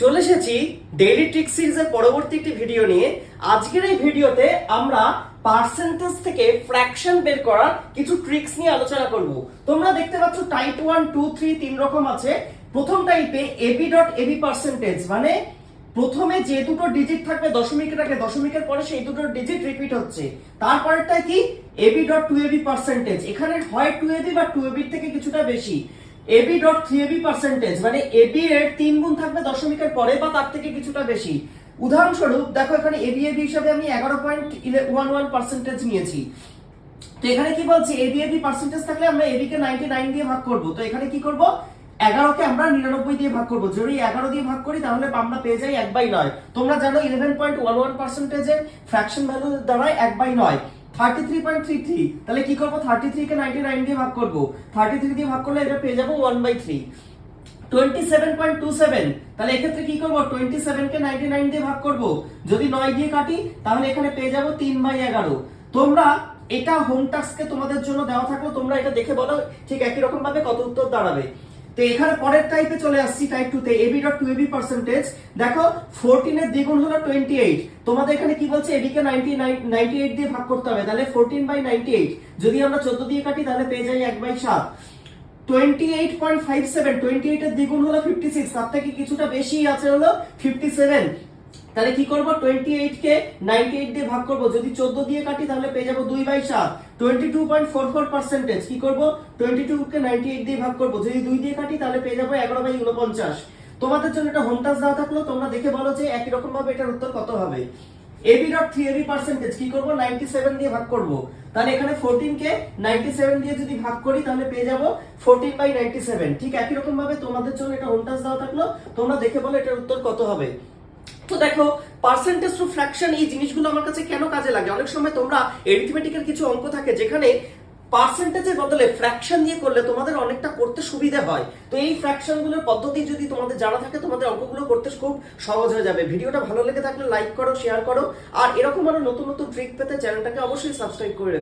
চলে এসেছি daily trick সিরিজের পরবর্তী একটি ভিডিও নিয়ে। আজকের এই ভিডিওতে আমরা পার্সেন্টেজ থেকে ফ্র্যাকশন বের করার কিছু ট্রিক্স নিয়ে আলোচনা করব। তোমরা দেখতে পাচ্ছ টাইপ ওয়ান টু থ্রি তিন রকম আছে। প্রথম টাইপে এবি ডট এবি পার্সেন্টেজ মানে প্রথমে যে দুটো ডিজিট থাকবে দশমিকের আগে দশমিকের পরে সেই দুটো ডিজিট রিপিট হচ্ছে। তারপরেরটা কি? AB dot two AB percentage এখানে হয় টু এবি বা টু এবির থেকে কিছুটা বেশি। AB dot three AB percentage মানে এবি এর তিন গুণ থাকবে দশমিকের পরে বা তার থেকে কিছুটা বেশি। উদাহরণস্বরূপ, দেখো এখানে এবি এবি হিসাবে আমি এগারো পয়েন্ট ওয়ান ওয়ান পার্সেন্টেজ নিয়েছি। তো এখানে কি বলছি? এবি এবি পার্সেন্টেজ থাকলে আমরা এবি কে নাইনটি নাইন দিয়ে ভাগ করব। তো এখানে কি করব? এগারোকে আমরা নিরানব্বই দিয়ে ভাগ করব। যদি এগারো দিয়ে ভাগ করি, তাহলে আমরা পেয়ে যাই এক বাই নয়। তোমরা জানো ইলেভেন পয়েন্ট ওয়ান ওয়ান পার্সেন্টেজের ফ্র্যাকশন ভ্যালু দাঁড়ায় এক বাই নয়। Thirty three point three three তাহলে কি করব? থার্টি থ্রি কে নাইনটি নাইন দিয়ে ভাগ করব। থার্টি থ্রি দিয়ে ভাগ করলে এটা পেয়ে যাব one by three twenty seven point two seven তাহলে এক্ষেত্রে কি করব? টোয়েন্টি সেভেন কে নাইনটি নাইন দিয়ে ভাগ করব। যদি নয় দিয়ে কাটি, তাহলে এখানে পেয়ে যাব তিন বাই এগারো। তোমরা এটা হোম টাস্কে তোমাদের জন্য দেওয়া থাকল, তোমরা এটা দেখে বলো, ঠিক একই রকম ভাবে কত উত্তর দাঁড়াবে। তো এখানে পরের টাইপে চলে আসছি টাইপ টু তে AB dot two AB percentage দেখো ফোরটিন এর দ্বিগুণ হলো টোয়েন্টি এইট তোমাদের এখানে কি বলছে? এবিকে নাইনটি নাইনটি এইট দিয়ে ভাগ করতে হবে। তাহলে ফোরটিন বাই নাইনটি এইট যদি আমরা চোদ্দ দিয়ে কাটি, তাহলে পেয়ে যাই এক বাই সাত। Twenty eight point five seven twenty এইটের দ্বিগুণ হলো ফিফটি সিক্স তার থেকে কিছুটা বেশি আছে হলো ফিফটি সেভেন তাহলে কি করব? টোয়েন্টি এইট কে নাইনটি এইট দিয়ে ভাগ করব। যদি চোদ্দ দিয়ে কাটি, তাহলে পেয়ে যাব দুই বাই সাত। Twenty two point four four percentage কি করব? টোয়েন্টি টু কে নাইনটি এইট দিয়ে ভাগ করব। যদি দুই দিয়ে কাটি, তাহলে পেয়ে যাব এগারো বাই উনপঞ্চাশ তোমাদের জন্য এটা হোম টাস্ক দেওয়া থাকল, তোমরা দেখে বলো যে একই রকম ভাবে এটার উত্তর কত হবে। AB dot three AB percentage কি করব? নাইনটি সেভেন দিয়ে ভাগ করব। তাহলে এখানে ফোরটিন কে নাইনটি সেভেন দিয়ে যদি ভাগ করি, তাহলে পেয়ে যাব ফোরটিন বাই নাইনটি সেভেন ঠিক একই রকম ভাবে তোমাদের জন্য এটা হোম টাস্ক দেওয়া থাকল, তোমরা দেখে বলো এটার উত্তর কত হবে। তো দেখো পার্সেন্টেজ টু ফ্র্যাকশন এই জিনিসগুলো আমার কাছে কেন কাজে লাগে? অনেক সময় তোমরা এরিথমেটিকের কিছু অঙ্ক থাকে যেখানে পার্সেন্টেজের বদলে ফ্র্যাকশন দিয়ে করলে তোমাদের অনেকটা করতে সুবিধা হয়। তো এই ফ্র্যাকশনগুলোর পদ্ধতি যদি তোমাদের জানা থাকে, তোমাদের অঙ্কগুলো করতে খুব সহজ হয়ে যাবে। ভিডিওটা ভালো লেগে থাকলে লাইক করো শেয়ার করো, আর এরকম আরও নতুন নতুন ট্রিক পেতে চ্যানেলটাকে অবশ্যই সাবস্ক্রাইব করে।